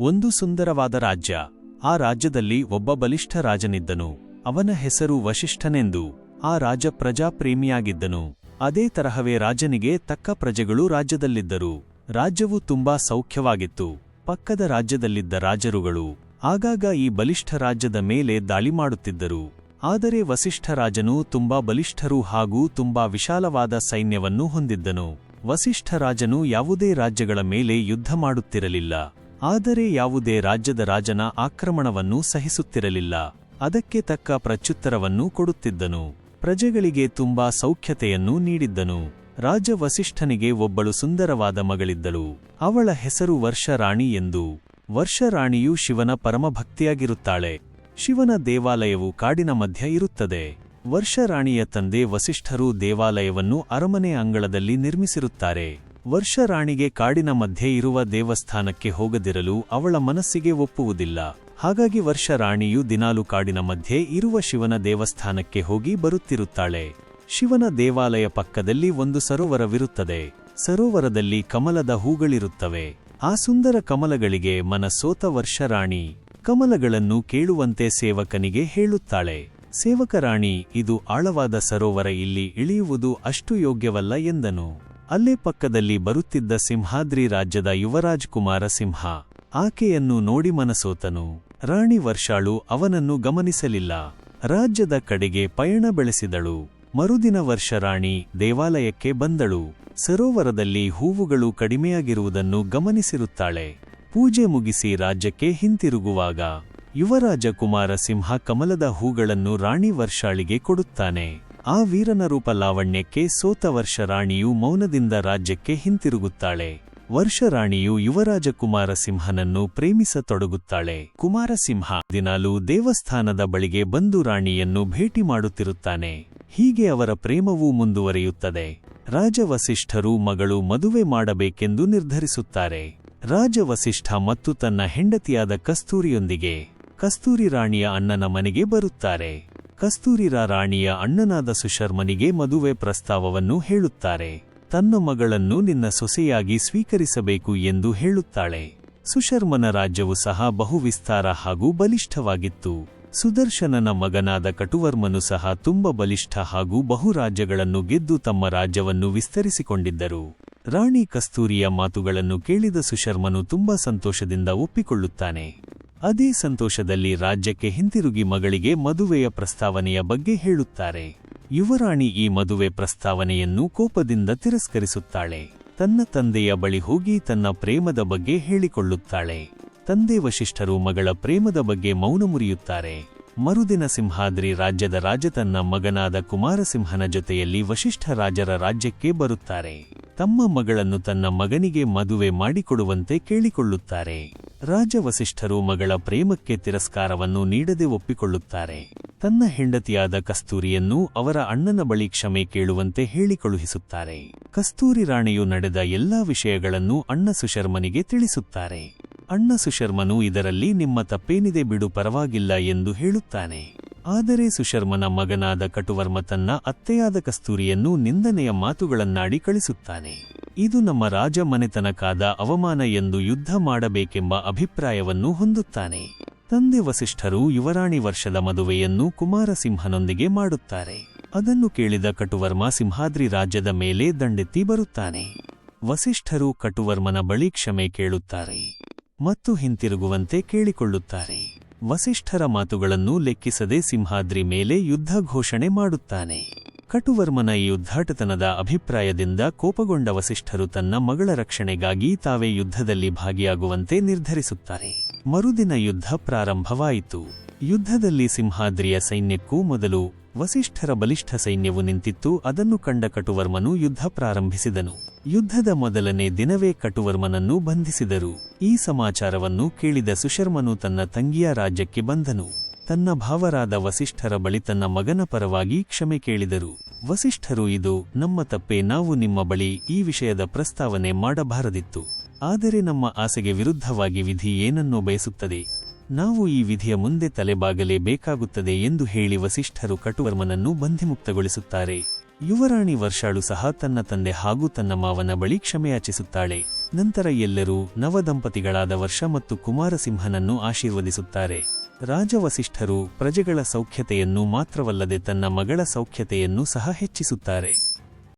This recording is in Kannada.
ಒಂದು ಸುಂದರವಾದ ರಾಜ್ಯ. ಆ ರಾಜ್ಯದಲ್ಲಿ ಒಬ್ಬ ಬಲಿಷ್ಠ ರಾಜನಿದ್ದನು. ಅವನ ಹೆಸರು ವಶಿಷ್ಠನೆಂದು. ಆ ರಾಜ ಪ್ರಜಾಪ್ರೇಮಿಯಾಗಿದ್ದನು. ಅದೇ ತರಹವೇ ರಾಜನಿಗೆ ತಕ್ಕ ಪ್ರಜೆಗಳು ರಾಜ್ಯದಲ್ಲಿದ್ದರು. ರಾಜ್ಯವು ತುಂಬಾ ಸೌಖ್ಯವಾಗಿತ್ತು. ಪಕ್ಕದ ರಾಜ್ಯದಲ್ಲಿದ್ದ ರಾಜರುಗಳು. ಆಗಾಗ ಈ ಬಲಿಷ್ಠ ರಾಜ್ಯದ ಮೇಲೆ ದಾಳಿ ಮಾಡುತ್ತಿದ್ದರು. ಆದರೆ ವಸಿಷ್ಠ ರಾಜನು ತುಂಬಾ ಬಲಿಷ್ಠರು ಹಾಗೂ ತುಂಬಾ ವಿಶಾಲವಾದ ಸೈನ್ಯವನ್ನು ಹೊಂದಿದ್ದನು. ವಸಿಷ್ಠ ರಾಜನು ಯಾವುದೇ ರಾಜ್ಯಗಳ ಮೇಲೆ ಯುದ್ಧ ಮಾಡುತ್ತಿರಲಿಲ್ಲ. ಆದರೆ ಯಾವುದೇ ರಾಜ್ಯದ ರಾಜನ ಆಕ್ರಮಣವನ್ನು ಸಹಿಸುತ್ತಿರಲಿಲ್ಲ. ಅದಕ್ಕೆ ತಕ್ಕ ಪ್ರತ್ಯುತ್ತರವನ್ನು ಕೊಡುತ್ತಿದ್ದನು. ಪ್ರಜೆಗಳಿಗೆ ತುಂಬಾ ಸೌಖ್ಯತೆಯನ್ನು ನೀಡಿದ್ದನು. ರಾಜ ವಸಿಷ್ಠನಿಗೆ ಒಬ್ಬಳು ಸುಂದರವಾದ ಮಗಳಿದ್ದಳು. ಅವಳ ಹೆಸರು ವರ್ಷರಾಣಿ ಎಂದು. ವರ್ಷರಾಣಿಯು ಶಿವನ ಪರಮಭಕ್ತಿಯಾಗಿರುತ್ತಾಳೆ. ಶಿವನ ದೇವಾಲಯವು ಕಾಡಿನ ಮಧ್ಯ ಇರುತ್ತದೆ. ವರ್ಷರಾಣಿಯ ತಂದೆ ವಸಿಷ್ಠರು ದೇವಾಲಯವನ್ನು ಅರಮನೆ ಅಂಗಳದಲ್ಲಿ ನಿರ್ಮಿಸಿರುತ್ತಾರೆ. ವರ್ಷರಾಣಿಗೆ ಕಾಡಿನ ಮಧ್ಯೆ ಇರುವ ದೇವಸ್ಥಾನಕ್ಕೆ ಹೋಗದಿರಲು ಅವಳ ಮನಸ್ಸಿಗೆ ಒಪ್ಪುವುದಿಲ್ಲ. ಹಾಗಾಗಿ ವರ್ಷರಾಣಿಯು ದಿನಾಲು ಕಾಡಿನ ಮಧ್ಯೆ ಇರುವ ಶಿವನ ದೇವಸ್ಥಾನಕ್ಕೆ ಹೋಗಿ ಬರುತ್ತಿರುತ್ತಾಳೆ. ಶಿವನ ದೇವಾಲಯ ಪಕ್ಕದಲ್ಲಿ ಒಂದು ಸರೋವರವಿರುತ್ತದೆ. ಸರೋವರದಲ್ಲಿ ಕಮಲದ ಹೂಗಳಿರುತ್ತವೆ. ಆ ಸುಂದರ ಕಮಲಗಳಿಗೆ ಮನಸೋತ ವರ್ಷರಾಣಿ. ಕಮಲಗಳನ್ನು ಕೇಳುವಂತೆ ಸೇವಕನಿಗೆ ಹೇಳುತ್ತಾಳೆ. ಸೇವಕರಾಣಿ, ಇದು ಆಳವಾದ ಸರೋವರ, ಇಲ್ಲಿ ಇಳಿಯುವುದು ಅಷ್ಟು ಯೋಗ್ಯವಲ್ಲ ಎಂದನು. ಅಲ್ಲೇ ಪಕ್ಕದಲ್ಲಿ ಬರುತ್ತಿದ್ದ ಸಿಂಹಾದ್ರಿ ರಾಜ್ಯದ ಯುವರಾಜ್ ಕುಮಾರ ಸಿಂಹ. ಆಕೆಯನ್ನು ನೋಡಿ ಮನಸೋತನು. ರಾಣಿ ವರ್ಷಾಳು ಅವನನ್ನು ಗಮನಿಸಲಿಲ್ಲ. ರಾಜ್ಯದ ಕಡೆಗೆ ಪಯಣ ಬೆಳೆಸಿದಳು. ಮರುದಿನ ವರ್ಷ ರಾಣಿ ದೇವಾಲಯಕ್ಕೆ ಬಂದಳು. ಸರೋವರದಲ್ಲಿ ಹೂವುಗಳು ಕಡಿಮೆಯಾಗಿರುವುದನ್ನು ಗಮನಿಸಿರುತ್ತಾಳೆ. ಪೂಜೆ ಮುಗಿಸಿ ರಾಜ್ಯಕ್ಕೆ ಹಿಂತಿರುಗುವಾಗ ಯುವರಾಜ ಕುಮಾರ ಸಿಂಹ ಕಮಲದ ಹೂಗಳನ್ನು ರಾಣಿ ವರ್ಷಾಳಿಗೆ ಕೊಡುತ್ತಾನೆ. ಆ ವೀರನ ರೂಪ ಲಾವಣ್ಯಕ್ಕೆ ಸೋತ ವರ್ಷ ರಾಣಿಯು ಮೌನದಿಂದ ರಾಜ್ಯಕ್ಕೆ ಹಿಂತಿರುಗುತ್ತಾಳೆ. ವರ್ಷರಾಣಿಯು ಯುವರಾಜ ಕುಮಾರಸಿಂಹನನ್ನು ಪ್ರೇಮಿಸತೊಡಗುತ್ತಾಳೆ. ಕುಮಾರಸಿಂಹ ದಿನಾಲೂ ದೇವಸ್ಥಾನದ ಬಳಿಗೆ ಬಂದು ರಾಣಿಯನ್ನು ಭೇಟಿ ಮಾಡುತ್ತಿರುತ್ತಾನೆ. ಹೀಗೆ ಅವರ ಪ್ರೇಮವೂ ಮುಂದುವರಿಯುತ್ತದೆ. ರಾಜ ವಸಿಷ್ಠರು ಮಗಳು ಮದುವೆ ಮಾಡಬೇಕೆಂದು ನಿರ್ಧರಿಸುತ್ತಾರೆ. ರಾಜ ವಸಿಷ್ಠ ಮತ್ತು ತನ್ನ ಹೆಂಡತಿಯಾದ ಕಸ್ತೂರಿಯೊಂದಿಗೆ ಕಸ್ತೂರಿ ರಾಣಿಯ ಅಣ್ಣನ ಮನೆಗೆ ಬರುತ್ತಾರೆ. ಕಸ್ತೂರಿರ ರಾಣಿಯ ಅಣ್ಣನಾದ ಸುಶರ್ಮನಿಗೆ ಮದುವೆ ಪ್ರಸ್ತಾವವನ್ನು ಹೇಳುತ್ತಾರೆ. ತನ್ನ ಮಗಳನ್ನು ನಿನ್ನ ಸೊಸೆಯಾಗಿ ಸ್ವೀಕರಿಸಬೇಕು ಎಂದು ಹೇಳುತ್ತಾಳೆ. ಸುಶರ್ಮನ ರಾಜ್ಯವು ಸಹ ಬಹು ವಿಸ್ತಾರ ಹಾಗೂ ಬಲಿಷ್ಠವಾಗಿತ್ತು. ಸುದರ್ಶನನ ಮಗನಾದ ಕಟುವರ್ಮನು ಸಹ ತುಂಬ ಬಲಿಷ್ಠ ಹಾಗೂ ಬಹು ರಾಜ್ಯಗಳನ್ನು ಗೆದ್ದು ತಮ್ಮ ರಾಜ್ಯವನ್ನು ವಿಸ್ತರಿಸಿಕೊಂಡಿದ್ದರು. ರಾಣಿ ಕಸ್ತೂರಿಯ ಮಾತುಗಳನ್ನು ಕೇಳಿದ ಸುಶರ್ಮನು ತುಂಬಾ ಸಂತೋಷದಿಂದ ಒಪ್ಪಿಕೊಳ್ಳುತ್ತಾನೆ. ಅದೇ ಸಂತೋಷದಲ್ಲಿ ರಾಜ್ಯಕ್ಕೆ ಹಿಂತಿರುಗಿ ಮಗಳಿಗೆ ಮದುವೆಯ ಪ್ರಸ್ತಾವನೆಯ ಬಗ್ಗೆ ಹೇಳುತ್ತಾರೆ. ಯುವರಾಣಿ ಈ ಮದುವೆ ಪ್ರಸ್ತಾವನೆಯನ್ನು ಕೋಪದಿಂದ ತಿರಸ್ಕರಿಸುತ್ತಾಳೆ. ತನ್ನ ತಂದೆಯ ಬಳಿ ಹೋಗಿ ತನ್ನ ಪ್ರೇಮದ ಬಗ್ಗೆ ಹೇಳಿಕೊಳ್ಳುತ್ತಾಳೆ. ತಂದೆ ವಶಿಷ್ಠರು ಮಗಳ ಪ್ರೇಮದ ಬಗ್ಗೆ ಮೌನ ಮುರಿಯುತ್ತಾರೆ. ಮರುದಿನ ಸಿಂಹಾದ್ರಿ ರಾಜ್ಯದ ರಾಜ ತನ್ನ ಮಗನಾದ ಕುಮಾರಸಿಂಹನ ಜೊತೆಯಲ್ಲಿ ವಶಿಷ್ಠ ರಾಜರ ರಾಜ್ಯಕ್ಕೆ ಬರುತ್ತಾರೆ. ತಮ್ಮ ಮಗಳನ್ನು ತನ್ನ ಮಗನಿಗೆ ಮದುವೆ ಮಾಡಿಕೊಡುವಂತೆ ಕೇಳಿಕೊಳ್ಳುತ್ತಾರೆ. ರಾಜ ವಸಿಷ್ಠರು ಮಗಳ ಪ್ರೇಮಕ್ಕೆ ತಿರಸ್ಕಾರವನ್ನು ನೀಡದೆ ಒಪ್ಪಿಕೊಳ್ಳುತ್ತಾರೆ. ತನ್ನ ಹೆಂಡತಿಯಾದ ಕಸ್ತೂರಿಯನ್ನು ಅವರ ಅಣ್ಣನ ಬಳಿ ಕ್ಷಮೆ ಕೇಳುವಂತೆ ಹೇಳಿಕಳುಹಿಸುತ್ತಾರೆ. ಕಸ್ತೂರಿ ರಾಣಿಯು ನಡೆದ ಎಲ್ಲಾ ವಿಷಯಗಳನ್ನು ಅಣ್ಣ ಸುಶರ್ಮನಿಗೆ ತಿಳಿಸುತ್ತಾರೆ. ಅಣ್ಣ ಸುಶರ್ಮನು ಇದರಲ್ಲಿ ನಿಮ್ಮ ತಪ್ಪೇನಿದೆ ಬಿಡು ಪರವಾಗಿಲ್ಲ ಎಂದು ಹೇಳುತ್ತಾನೆ. ಆದರೆ ಸುಶರ್ಮನ ಮಗನಾದ ಕಟುವರ್ಮ ತನ್ನ ಅತ್ತೆಯಾದ ಕಸ್ತೂರಿಯನ್ನು ನಿಂದನೆಯ ಮಾತುಗಳನ್ನಾಡಿ ಕಳಿಸುತ್ತಾನೆ. ಇದು ನಮ್ಮ ರಾಜ ಮನೆತನಕಾದ ಅವಮಾನ ಎಂದು ಯುದ್ಧ ಮಾಡಬೇಕೆಂಬ ಅಭಿಪ್ರಾಯವನ್ನು ಹೊಂದುತ್ತಾನೆ. ತಂದೆ ವಸಿಷ್ಠರು ಯುವರಾಣಿ ವರ್ಷದ ಮದುವೆಯನ್ನು ಕುಮಾರಸಿಂಹನೊಂದಿಗೆ ಮಾಡುತ್ತಾರೆ. ಅದನ್ನು ಕೇಳಿದ ಕಟುವರ್ಮ ಸಿಂಹಾದ್ರಿ ರಾಜ್ಯದ ಮೇಲೆ ದಂಡೆತ್ತಿ ಬರುತ್ತಾನೆ. ವಸಿಷ್ಠರು ಕಟುವರ್ಮನ ಬಳಿ ಕ್ಷಮೆ ಕೇಳುತ್ತಾರೆ. ಮತ್ತು ಹಿಂತಿರುಗುವಂತೆ ಕೇಳಿಕೊಳ್ಳುತ್ತಾರೆ. ವಸಿಷ್ಠರ ಮಾತುಗಳನ್ನು ಲೆಕ್ಕಿಸದೆ ಸಿಂಹಾದ್ರಿ ಮೇಲೆ ಯುದ್ಧ ಘೋಷಣೆ ಮಾಡುತ್ತಾನೆ. ಕಟುವರ್ಮನ ಈ ಯುದ್ಧಾಟತನದ ಅಭಿಪ್ರಾಯದಿಂದ ಕೋಪಗೊಂಡ ವಸಿಷ್ಠರು ತನ್ನ ಮಗಳ ರಕ್ಷಣೆಗಾಗಿ ತಾವೇ ಯುದ್ಧದಲ್ಲಿ ಭಾಗಿಯಾಗುವಂತೆ ನಿರ್ಧರಿಸುತ್ತಾರೆ. ಮರುದಿನ ಯುದ್ಧ ಪ್ರಾರಂಭವಾಯಿತು. ಯುದ್ಧದಲ್ಲಿ ಸಿಂಹಾದ್ರಿಯ ಸೈನ್ಯಕ್ಕೂ ಮೊದಲು ವಸಿಷ್ಠರ ಬಲಿಷ್ಠ ಸೈನ್ಯವು ನಿಂತಿತ್ತು. ಅದನ್ನು ಕಂಡ ಕಟುವರ್ಮನು ಯುದ್ಧ ಪ್ರಾರಂಭಿಸಿದನು. ಯುದ್ಧದ ಮೊದಲನೇ ದಿನವೇ ಕಟುವರ್ಮನನ್ನು ಬಂಧಿಸಿದರು. ಈ ಸಮಾಚಾರವನ್ನು ಕೇಳಿದ ಸುಶರ್ಮನು ತನ್ನ ತಂಗಿಯ ರಾಜ್ಯಕ್ಕೆ ಬಂದನು. ತನ್ನ ಭಾವರಾದ ವಸಿಷ್ಠರ ಬಳಿ ತನ್ನ ಮಗನ ಪರವಾಗಿ ಕ್ಷಮೆ ಕೇಳಿದರು. ವಸಿಷ್ಠರು ಇದು, ನಮ್ಮ ತಪ್ಪೆ, ನಾವು ನಿಮ್ಮ ಬಳಿ ಈ ವಿಷಯದ ಪ್ರಸ್ತಾವನೆ ಮಾಡಬಾರದಿತ್ತು. ಆದರೆ ನಮ್ಮ ಆಸೆಗೆ ವಿರುದ್ಧವಾಗಿ ವಿಧಿ ಏನನ್ನೋ ಬಯಸುತ್ತದೆ. ನಾವು ಈ ವಿಧಿಯ ಮುಂದೆ ತಲೆಬಾಗಲೇ ಬೇಕಾಗುತ್ತದೆ ಎಂದು ಹೇಳಿ ವಸಿಷ್ಠರು ಕಟುವರ್ಮನನ್ನು ಬಂಧಿಮುಕ್ತಗೊಳಿಸುತ್ತಾರೆ. ಯುವರಾಣಿ ವರ್ಷಾಳು ಸಹ ತನ್ನ ತಂದೆ ಹಾಗೂ ತನ್ನ ಮಾವನ ಬಳಿ ಕ್ಷಮೆಯಾಚಿಸುತ್ತಾಳೆ ನಂತರ ಎಲ್ಲರೂ ನವದಂಪತಿಗಳಾದ ವರ್ಷ ಮತ್ತು ಕುಮಾರಸಿಂಹನನ್ನು ಆಶೀರ್ವದಿಸುತ್ತಾರೆ. ರಾಜವಸಿಷ್ಠರು ಪ್ರಜೆಗಳ ಸೌಖ್ಯತೆಯನ್ನು ಮಾತ್ರವಲ್ಲದೆ ತನ್ನ ಮಗಳ ಸೌಖ್ಯತೆಯನ್ನು ಸಹ ಹೆಚ್ಚಿಸುತ್ತಾರೆ.